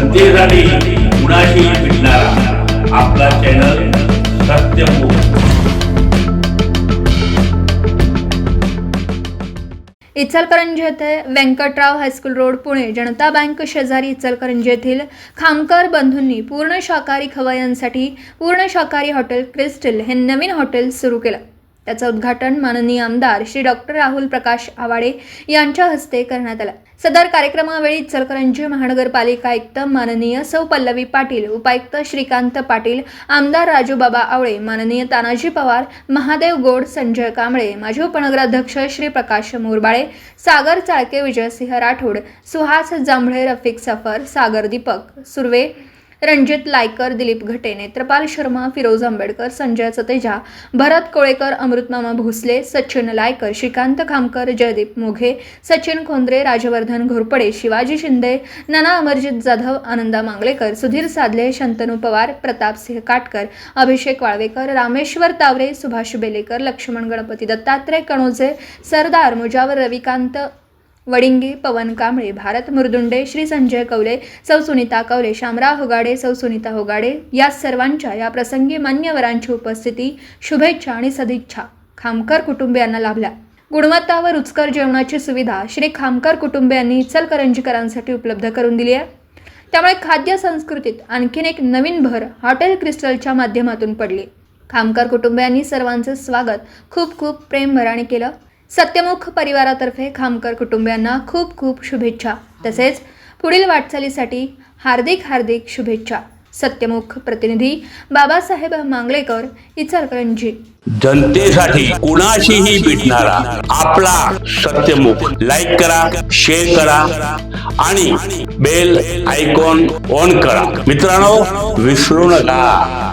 जनतेसाठी कुणाशी भेटणारा? आपला चॅनल इचलकरंजी येथे Vyankatrao high school road Pune. Janata bank शेजारी इचलकरंजी येथील खामकर बंधूंनी पूर्ण शाकाहारी खवय्यांसाठी पूर्ण शाकाहारी हॉटेल क्रिस्टल हे नवीन हॉटेल सुरू केलं. त्याचं उद्घाटन माननीय आमदार श्री डॉक्टर राहुल प्रकाश आवाडे यांच्या हस्ते करण्यात आलं. सदर कार्यक्रमावेळी इचलकरंजी महानगरपालिका आयुक्त माननीय सौ पल्लवी पाटील उपायुक्त श्रीकांत पाटील आमदार राजूबाबा आवळे माननीय तानाजी पवार महादेव गोड संजय कांबळे माजी उपनगराध्यक्ष श्री प्रकाश मोरबाळे सागर चाळके विजयसिंह राठोड सुहास जांभळे रफिक सफर सागर दीपक सुर्वे रणजित लायकर दिलीप घटे नेत्रपाल शर्मा फिरोज आंबेडकर संजय सतेजा भरत कोळेकर अमृतमामा भोसले सचिन लायकर श्रीकांत खामकर जयदीप मोघे सचिन खोंद्रे राजवर्धन घोरपडे शिवाजी शिंदे नाना अमरजित जाधव आनंदा मांगलेकर सुधीर सादले शंतनू पवार प्रताप सिंह काटकर अभिषेक वाळवेकर रामेश्वर तावरे सुभाष बेलेकर लक्ष्मण गणपती दत्तात्रय कणोजे सरदार मुजावर रविकांत वडिंगे पवन कांबळे भारत मुरदुंडे श्री संजय कवले सौ सुनीता कवले शामराव होगाडे सौ सुनीता होगाडे या सर्वांच्या या प्रसंगी मान्यवरांची उपस्थिती शुभेच्छा आणि सदिच्छा. खामकर कुटुंबियांना लाभल्या. गुणवत्ता व रुचकर जेवणाची सुविधा श्री खामकर कुटुंबियांनी इचलकरंजीकरांसाठी उपलब्ध करून दिली आहे. त्यामुळे खाद्य संस्कृतीत आणखीन एक नवीन भर हॉटेल क्रिस्टलच्या माध्यमातून पडली. खामकर कुटुंबियांनी सर्वांचे स्वागत खूप खूप प्रेमभराने केलं. सत्यमुख परिवारातर्फे खामकर कुटुंबियांना खूप खूप शुभेच्छा. तसेच पुढील वाटचालीसाठी हार्दिक हार्दिक शुभेच्छा. सत्यमुख प्रतिनिधी बाबासाहेब मांगलेकर इचलकरंजी. जनतेसाठी कुणाशीही भेटणारा आपला सत्यमुख. लाईक करा शेअर करा आणि बेल आयकॉन ऑन करा. मित्रांनो विसरू नका.